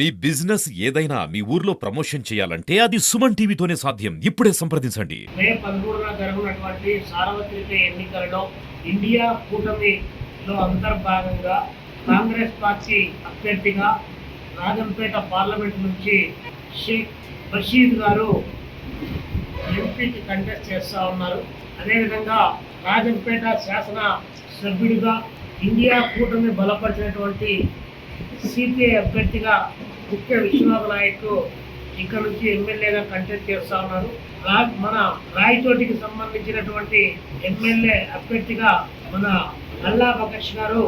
మీ business ఏదైనా మీ ఊర్లో promotion చేయాలంటే అది సుమన్ టీవీతోనే సాధ్యం. ఇప్పుడే సంప్రదించండి. మే పదమూడున జరగనున్నటువంటి సార్వత్రిక ఎన్నికలలో ఇండియా కూటమిలో అంతర్భాగంగా కాంగ్రెస్ పార్టీ అభ్యర్థిగా రాజంపేట పార్లమెంట్ నుంచి షేక్ బషీద్ గారు ఎంపీకి కంటెస్ట్ చేస్తూ ఉన్నారు. అదేవిధంగా రాజంపేట శాసన సభ్యుడిగా ఇండియా కూటమి బలపరిచినటువంటి సిపిఐ అభ్యర్థిగా ముఖ్య విశ్వనాథ నాయక్ ఇక్కడ నుంచి ఎమ్మెల్యేగా కంటెస్ట్ చేస్తా ఉన్నారు. మన రాయచోటికి సంబంధించినటువంటి ఎమ్మెల్యే అభ్యర్థిగా మన అల్లా బకష్ గారు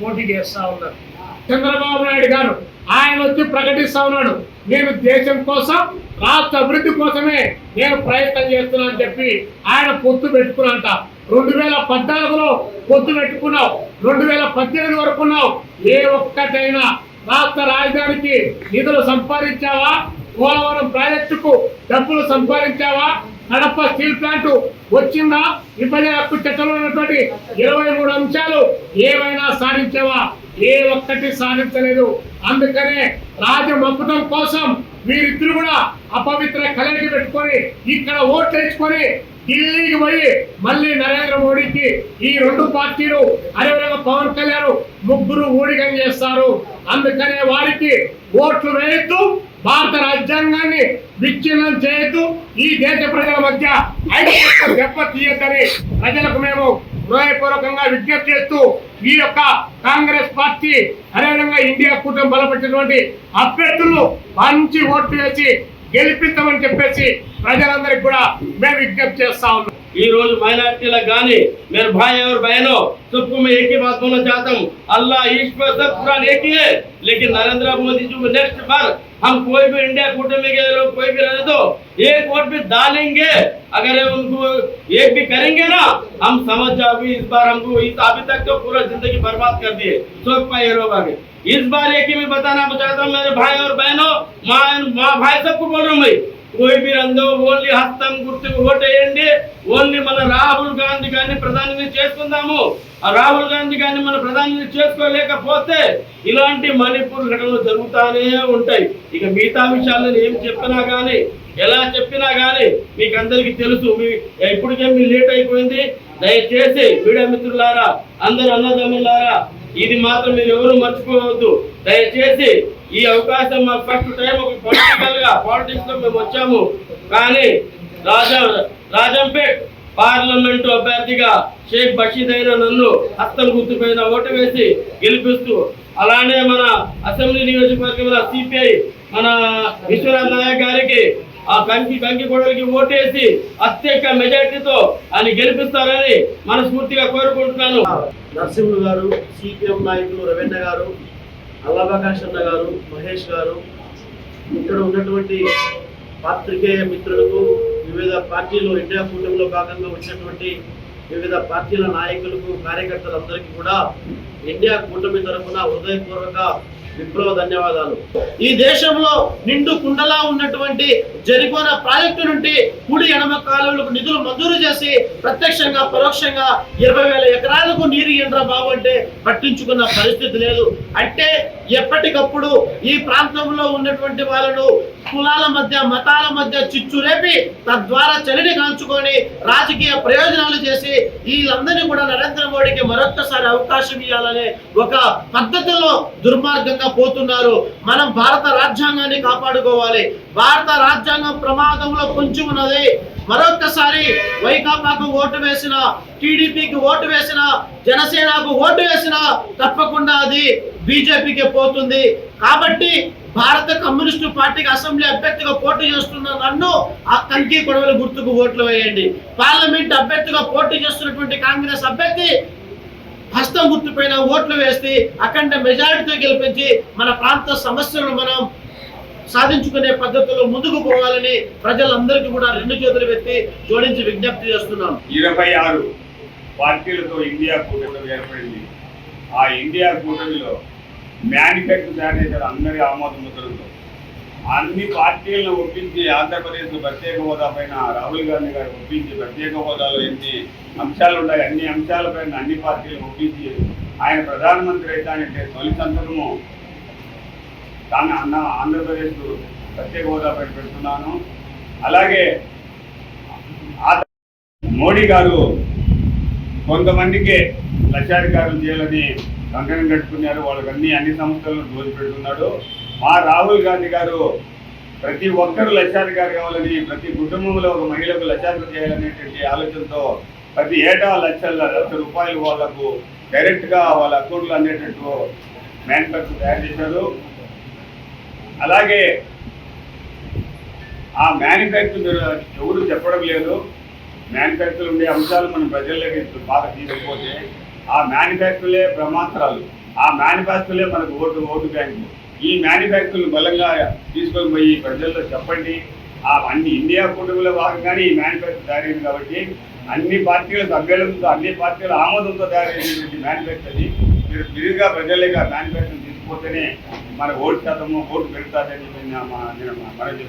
పోటీ చేస్తా ఉన్నారు. చంద్రబాబు నాయుడు గారు ఆయన వచ్చి ప్రకటిస్తా ఉన్నాడు. నేను దేశం కోసం రాష్ట్ర అభివృద్ధి కోసమే నేను ప్రయత్నం చేస్తున్నా అని చెప్పి ఆయన పొత్తు పెట్టుకున్నంట రెండు వేల పద్నాలుగులో పొత్తు పెట్టుకున్నావు రెండు వేల పద్దెనిమిది వరకున్నావు ఏ ఒక్కటైనా రాష్ట్ర రాజధానికి నిధులు సంపాదించావా? పోలవరం ప్రాజెక్టుకు డబ్బులు సంపాదించావా? కడప స్టీల్ ప్లాంట్ వచ్చిందా? ఇబ్బంది హక్కు చట్టంలో ఉన్నటువంటి ఇరవై మూడు అంశాలు ఏవైనా సాధించావా? ఏ ఒక్కటి సాధించలేదు. అందుకనే రాజమొక్కడం కోసం వీరిద్దరు కూడా అపవిత్ర కలయిక పెట్టుకొని ఇక్కడ ఓట్లు వేసుకొని ఢిల్లీకి పోయి మళ్ళీ నరేంద్ర ఈ రెండు పార్టీలు అదేవిధంగా పవన్ కళ్యాణ్ ముగ్గురు ఊడిగం చేస్తారు. అందుకనే వారికి ఓట్లు వేయొద్దు భారత రాజ్యాంగాన్ని విచ్ఛిన్నం చేయొద్దు ఈ దేశ ప్రజల మధ్య ఐక్యత దెబ్బ తీయద్దని ప్రజలకు మేము హృదయపూర్వకంగా విజ్ఞప్తి చేస్తూ ఈ యొక్క కాంగ్రెస్ పార్టీ అదేవిధంగా ఇండియా కూటమి బలపెట్టినటువంటి అభ్యర్థులు మంచి ఓట్లు వేసి గెలిపిస్తామని చెప్పేసి ప్రజలందరికీ కూడా మేము విజ్ఞప్తి చేస్తా ఉన్నాం ఈ రోజు మైనార్టీలకు गाने मेरे भाई और बहनों सबको मैं एक ही बात बोलना चाहता हूँ अल्लाह ईश्वर सब कुरान एक ही है लेकिन नरेंद्र मोदी जी को नेक्स्ट बार हम कोई भी इंडिया कूटमी के लोग कोई भी रहने दो एक वोट भी डालेंगे अगर उनको एक भी करेंगे ना हम समझ जाओ अभी इस बार हमको इस अभी तक तो पूरा जिंदगी बर्बाद कर दिए सब पाए लोग आगे इस बार एक ही मैं बताना चाहता हूँ मेरे भाई और बहनों माँ माँ भाई सबको बोल रहा हूँ मैं कोई भी రందో ఓన్లీ హస్తం గుర్తుకు ఓటేయండి ఓన్లీ మన రాహుల్ గాంధీ గారిని ప్రధాని చేసుకుందాము. రాహుల్ గాంధీ గారిని మన ప్రధాని చేసుకోలేకపోతే ఇలాంటి మణిపూర్ ఘటనలు జరుగుతానే ఉంటాయి. ఇక మిగతా విషయాలను ఏం చెప్పినా కానీ ఎలా చెప్పినా కానీ మీకు అందరికీ తెలుసు. మీ ఇప్పటికే మీరు లేట్ అయిపోయింది. దయచేసి మీడియా మిత్రులారా అందరు అన్నదమ్ములారా ఇది మాత్రం మీరు ఎవరు మర్చిపోవద్దు. దయచేసి ఈ అవకాశం మాకు ఫస్ట్ టైం ఒక పొలిటికల్గా పాలిటిక్స్లో మేము వచ్చాము. కానీ రాజా రాజంపేట్ పార్లమెంటు అభ్యర్థిగా షేక్ బషీద్ అయిన నన్ను హస్తం గుర్తుపైన ఓటు వేసి గెలిపిస్తూ అలానే మన అసెంబ్లీ నియోజకవర్గంలో సిపిఐ మన విశ్వనాథ్ నాయక్ గారికి ఆ కంకి కంకి గొడవలకి ఓటేసి అత్యధిక మెజార్టీతో ఆయన గెలిపిస్తారని మనస్ఫూర్తిగా కోరుకుంటున్నాను. నరసింహులు గారు సిపిఎం నాయకులు రవీంద్ర గారు అల్లాబాకాష్ అన్న గారు మహేష్ గారు ఇక్కడ ఉన్నటువంటి పాత్రికేయ మిత్రులకు వివిధ పార్టీలు ఇండియా కూటమిలో భాగంగా వచ్చినటువంటి వివిధ పార్టీల నాయకులకు కార్యకర్తలందరికీ కూడా ఇండియా కూటమి తరఫున హృదయపూర్వక విప్లవ ధన్యవాదాలు. ఈ దేశంలో నిండు కుండలా ఉన్నటువంటి జరికోన ప్రాజెక్టు నుండి కుడి ఎడమ కాలువలకు నిధులు మంజూరు చేసి ప్రత్యక్షంగా పరోక్షంగా ఇరవై వేల ఎకరాలకు నీరు ఎండ్రా బాబు అంటే పట్టించుకున్న పరిస్థితి లేదు. అంటే ఎప్పటికప్పుడు ఈ ప్రాంతంలో ఉన్నటువంటి వాళ్ళను కులాల మధ్య మతాల మధ్య చిచ్చు రేపి తద్వారా చలిని కాల్చుకొని రాజకీయ ప్రయోజనాలు చేసి వీళ్ళందరినీ కూడా నరేంద్ర మోడీకి మరొక్కసారి అవకాశం ఇవ్వాలని ఒక పద్ధతిలో దుర్మార్గంగా పోతున్నారు. మనం భారత రాజ్యాంగాన్ని కాపాడుకోవాలి. భారత రాజ్యాంగం ప్రమాదంలో కొంచెం ఉన్నది మరొక్కసారి వైకాపాకు ఓటు వేసిన టీడీపీకి ఓటు వేసిన జనసేనకు ఓటు వేసిన తప్పకుండా అది బీజేపీకి పోతుంది. కాబట్టి భారత కమ్యూనిస్టు పార్టీకి అసెంబ్లీ అభ్యర్థిగా పోటీ చేస్తున్న నన్ను ఆ కంకి కొడవల గుర్తుకు ఓట్లు వేయండి. పార్లమెంట్ అభ్యర్థిగా పోటీ చేస్తున్నటువంటి కాంగ్రెస్ అభ్యర్థి హస్తం గుర్తుపైన ఓట్లు వేసి అఖండ మెజారిటీతో గెలిపించి మన ప్రాంత సమస్యలను మనం సాధించుకునే పద్ధతిలో ముందుకు పోవాలని ప్రజలందరికీ కూడా రెండు చేతులు పెట్టి జోడించి విజ్ఞప్తి చేస్తున్నాం ఇరవై ఆరు పార్టీలతో ఇండియా కూటమి ఏర్పడింది. ఆ ఇండియా కూటమిలో మేనిఫెస్టో తయారు చేశారు అందరి ఆమోద ముద్రలతో అన్ని పార్టీలను ఒప్పించి ఆంధ్రప్రదేశ్ ప్రత్యేక హోదా పైన రాహుల్ గాంధీ గారు ఒప్పించి ప్రత్యేక హోదాలో ఎన్ని అంశాలు ఉన్నాయి అన్ని అంశాలపైన అన్ని పార్టీలు ఒప్పించి ఆయన ప్రధానమంత్రి అవుతానంటే తొలి సంతకము. తాను అన్న ఆంధ్రప్రదేశ్ ప్రత్యేక హోదా పైన పెడుతున్నాను. అలాగే ఆ మోడీ గారు కొంతమందికి లక్షాధికారులు చేయాలని కంకణం కట్టుకున్నారు. వాళ్ళకి అన్ని అన్ని సంస్థలను దోచిపెడుతున్నాడు. మా రాహుల్ గాంధీ గారు ప్రతి ఒక్కరు లక్షాధికారి కావాలని ప్రతి కుటుంబంలో ఒక మహిళకు లక్షాధికారి చేయాలనేటువంటి ఆలోచనతో ప్రతి ఏటా లక్షల లక్ష రూపాయలు వాళ్ళకు డైరెక్ట్గా వాళ్ళ అకౌంట్లు అనేటట్టు మేనిఫెస్టో తయారు చేశారు. అలాగే ఆ మ్యానుఫ్యాక్చర్ ఎవరు చెప్పడం లేదు. మ్యానుఫ్యాక్చర్ ఉండే అంశాలు మనం ప్రజల్లోకి బాగా తీసుకుపోతే ఆ మ్యానుఫ్యాక్చర్లే బ్రహ్మాస్త్రాలు. ఆ మేనిఫెస్టోలే మనకు ఓటు ఓటు బ్యాంకు ఈ మేనిఫెస్టోలు బలంగా తీసుకొని పోయి ప్రజల్లో చెప్పండి. అన్ని ఇండియా కూటమిలో భాగంగానే ఈ మేనిఫెస్టో తయారైంది కాబట్టి అన్ని పార్టీల సభ్యులతో అన్ని పార్టీల ఆమోదంతో తయారైనటువంటి మేనిఫెస్టోని మీరు విరిగా ఆ మేనిఫెస్టో తీసుకుపోతేనే మన ఓటు శాతము ఓటు పెరుగుతుందని నేను మా- నేను మనం